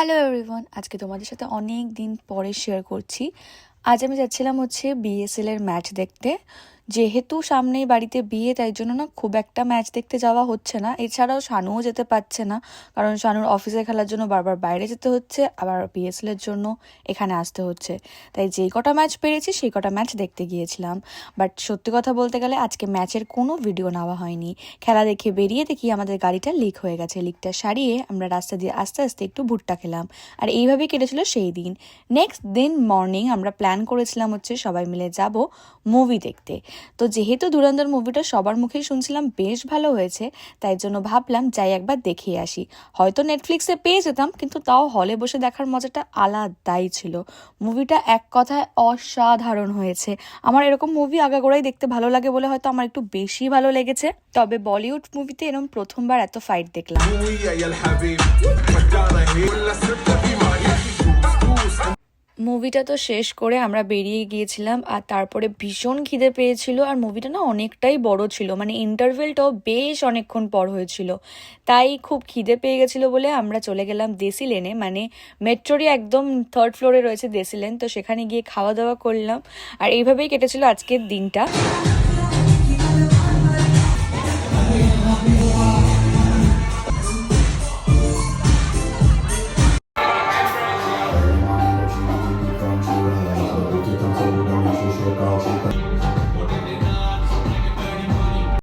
Hello everyone আজকে তোমাদের সাথে অনেক দিন পরে শেয়ার করছি। আজ আমি যাচ্ছিলাম হচ্ছে বিএসএল এর ম্যাচ দেখতে। যেহেতু সামনেই বাড়িতে বিয়ে, তাই জন্য না খুব একটা ম্যাচ দেখতে যাওয়া হচ্ছে না। এছাড়াও শানুও যেতে পারছে না, কারণ শানুর অফিসে খেলার জন্য বারবার বাইরে যেতে হচ্ছে, আবার বিএসএল এর জন্য এখানে আসতে হচ্ছে। তাই যেই কটা ম্যাচ পেরেছি, সেই কটা ম্যাচ দেখতে গিয়েছিলাম। বাট সত্যি কথা বলতে গেলে আজকে ম্যাচের কোনো ভিডিও নেওয়া হয়নি। খেলা দেখে বেরিয়ে দেখি আমাদের গাড়িটা লিক হয়ে গেছে। লিকটা সারিয়ে আমরা রাস্তা দিয়ে আস্তে আস্তে একটু ভুট্টা খেলাম। আর এইভাবেই কেটেছিল সেই দিন। নেক্সট দিন মর্নিং আমরা প্ল্যান করেছিলাম হচ্ছে সবাই মিলে যাব মুভি দেখতে। তো যেহেতু ধুরন্ধর মুভিটা সবার মুখেই শুনছিলাম বেশ ভালো হয়েছে তাই জন্য ভাবলাম যাই একবার দেখে আসি হয়তো নেটফ্লিক্সে পেয়ে যেতাম কিন্তু তাও হলে বসে দেখার মজাটা আলাদাই ছিল মুভিটা এক কথায় অসাধারণ হয়েছে আমার এরকম মুভি আগাগোড়াই দেখতে ভালো লাগে বলে হয়তো আমার একটু বেশি ভালো লেগেছে তবে বলিউড মুভিতে এরকম প্রথমবার এত ফাইট দেখলাম মুভিটা তো শেষ করে আমরা বেরিয়ে গিয়েছিলাম, আর তারপরে ভীষণ খিদে পেয়েছিল, আর মুভিটা না অনেকটাই বড় ছিল মানে ইন্টারভেলটাও বেশ অনেকক্ষণ পর হয়েছিল। তাই খুব খিদে পেয়ে গেছিল বলে আমরা চলে গেলাম দেশি লেনে মানে মেট্রোরই একদম থার্ড ফ্লোরে রয়েছে দেশি লেন তো সেখানে গিয়ে খাওয়া দাওয়া করলাম, আর এইভাবেই কেটেছিল আজকের দিনটা।